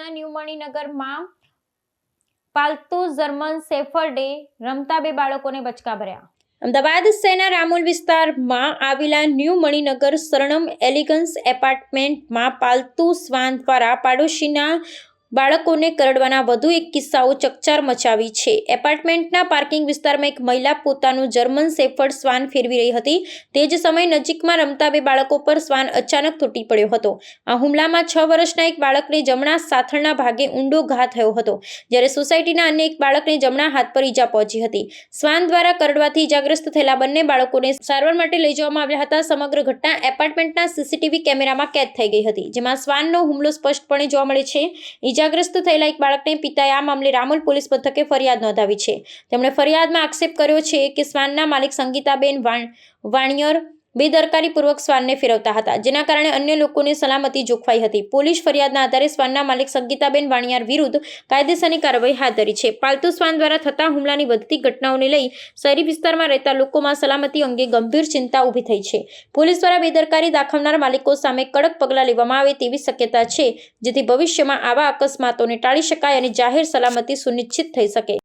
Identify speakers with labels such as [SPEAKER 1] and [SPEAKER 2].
[SPEAKER 1] અમદાવાદના ન્યુમણીનગરમાં પાલતુ જર્મન સેફર્ડે રમતા બે બાળકોને બચકા ભર્યા. અમદાવાદ શહેરના રામોલ વિસ્તારમાં આવેલા ન્યૂ મણિનગર શરણમ એલિગન્સ એપાર્ટમેન્ટમાં પાલતુ શ્વાન દ્વારા પાડોશીના બાળકોને કરડવાના વધુ એક કિસ્સાઓ ચકચાર મચાવી છે. એપાર્ટમેન્ટના પાર્કિંગ વિસ્તારમાં એક મહિલા પોતાનું જર્મન સેફર્ડ શ્વાન ફેરવી રહી હતી. તે જ સમયે નજીકમાં રમતા બે બાળકો પર શ્વાન અચાનક તૂટી પડ્યો હતો. આ હુમલામાં છ વર્ષના એક બાળકને જમણા સાથળના ભાગે ઊંડો ઘા થયો હતો, જ્યારે સોસાયટીના અન્ય એક બાળકને જમણા હાથ પર ઈજા પહોંચી હતી. શ્વાન દ્વારા કરડવાથી ઈજાગ્રસ્ત થયેલા બંને બાળકોને સારવાર માટે લઈ જવામાં આવ્યા હતા. સમગ્ર ઘટના એપાર્ટમેન્ટના સીસીટીવી કેમેરામાં કેદ થઈ ગઈ હતી, જેમાં શ્વાનનો હુમલો સ્પષ્ટપણે જોવા મળે છે. ઈજાગ્રસ્ત થયેલા એક બાળકને પિતાએ આ મામલે રામોલ પોલીસ મથકે ફરિયાદ નોંધાવી છે. તેમણે ફરિયાદમાં આક્ષેપ કર્યો છે કે શ્વાનના માલિક સંગીતાબેન વાણિયર બેદરકારીપૂર્વક શ્વાનને ફેરવતા હતા, જેના કારણે અન્ય લોકોની સલામતી જોખવાઈ હતી. પોલીસ ફરિયાદના આધારે શ્વાનના માલિક સંગીતાબેન વાણિયાર વિરુદ્ધ કાયદેસરની કાર્યવાહી હાથ ધરી છે. પાલતુ શ્વાન દ્વારા થતા હુમલાની વધતી ઘટનાઓને લઈ શહેરી વિસ્તારમાં રહેતા લોકોમાં સલામતી અંગે ગંભીર ચિંતા ઊભી થઈ છે. પોલીસ દ્વારા બેદરકારી દાખવનાર માલિકો સામે કડક પગલાં લેવામાં આવે તેવી શક્યતા છે, જેથી ભવિષ્યમાં આવા અકસ્માતોને ટાળી શકાય અને જાહેર સલામતી સુનિશ્ચિત થઈ શકે.